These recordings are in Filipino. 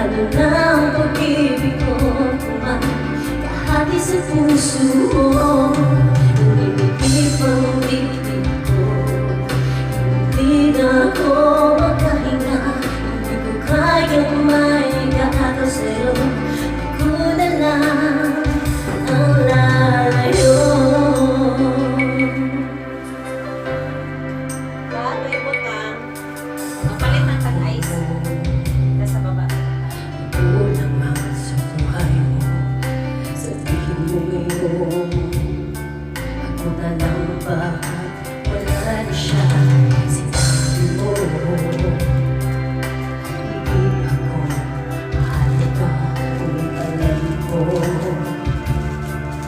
Ano na ang pag-ibig ko kahati sa puso Hindi na lang bakit wala na siya Sinabi mo Ibig ako, mahal ito, umipalam ko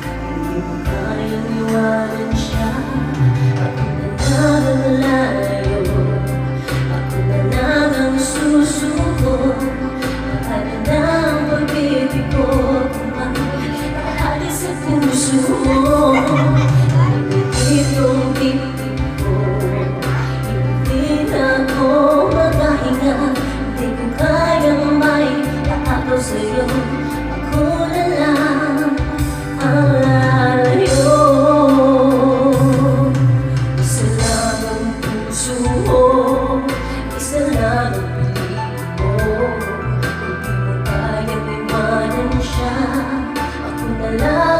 Hindi mo kayang iwanan siya Ako na na lang ang susuko Paano na ang pag-ibig ko Kung bakit nahali sa puso mo Ako na lang.